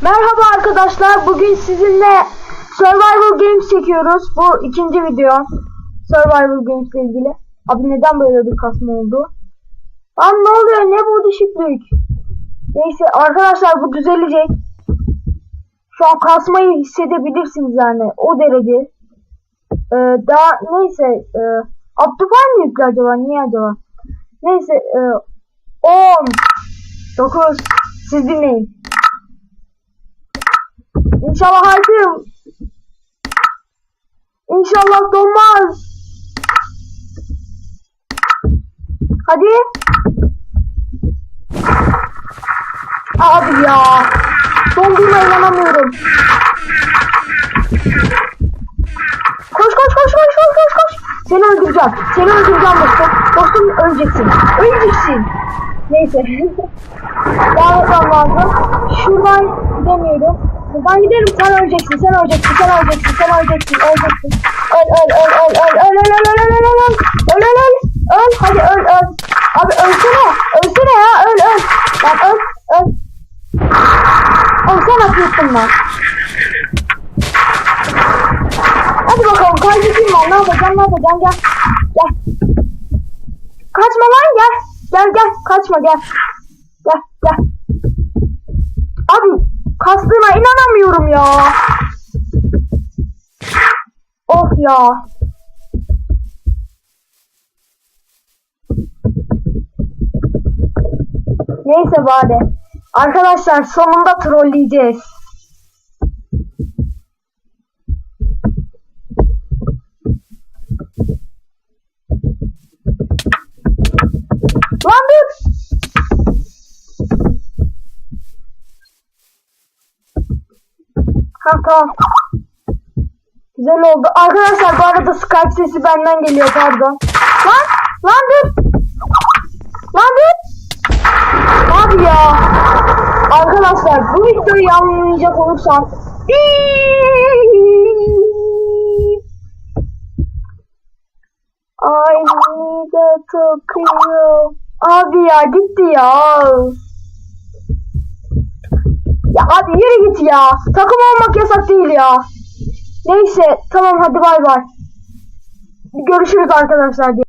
Merhaba arkadaşlar. Bugün sizinle Survival Games çekiyoruz. Bu ikinci video. Survival Games ile ilgili. Abi neden böyle bir kasma oldu? Lan ne oluyor? Ne bu düşüklük? Neyse arkadaşlar bu düzelecek. Şu an kasmayı hissedebilirsiniz yani. O derece. Ee, daha neyse. E, Optifine mi yüklü acaba? Niye acaba? Neyse. E, 10 9 Siz dinleyin. İnşallah harcım. İnşallah donmaz. Hadi. Abi ya. Donduğuna inanamıyorum. Koş koş koş koş koş koş koş. Seni öldüreceğim. Seni öldüreceğim dostum. Dostum öleceksin. Öleceksin. Neyse. Etmem lazım. Şuradan gidemiyorum. Buradan giderim. Sen öleceksin. Sen öleceksin. Sen öleceksin. Sen öleceksin. Öleceksin. Öl öl öl öl öl öl öl öl öl öl öl öl öl öl öl öl hadi öl öl abi ölsene ölsene ya öl öl lan öl öl ölsene atıyorsun lan hadi bakalım kaybedeyim ben ne yapacağım ne yapacağım gel gel kaçma lan gel gel gel kaçma gel kastığına inanamıyorum ya of ya Neyse bari. Arkadaşlar sonunda trolleyeceğiz. Lan dur. Tamam. Güzel oldu. Arkadaşlar bu arada Skype sesi benden geliyor pardon. Lan lan dur. Lan dur. Abi ya. Arkadaşlar bu videoyu yanmayacak olursam I need a Tokyo. Abi ya gitti ya. Abi yürü git ya. Takım olmak yasak değil ya. Neyse tamam hadi bay bay. Görüşürüz arkadaşlar.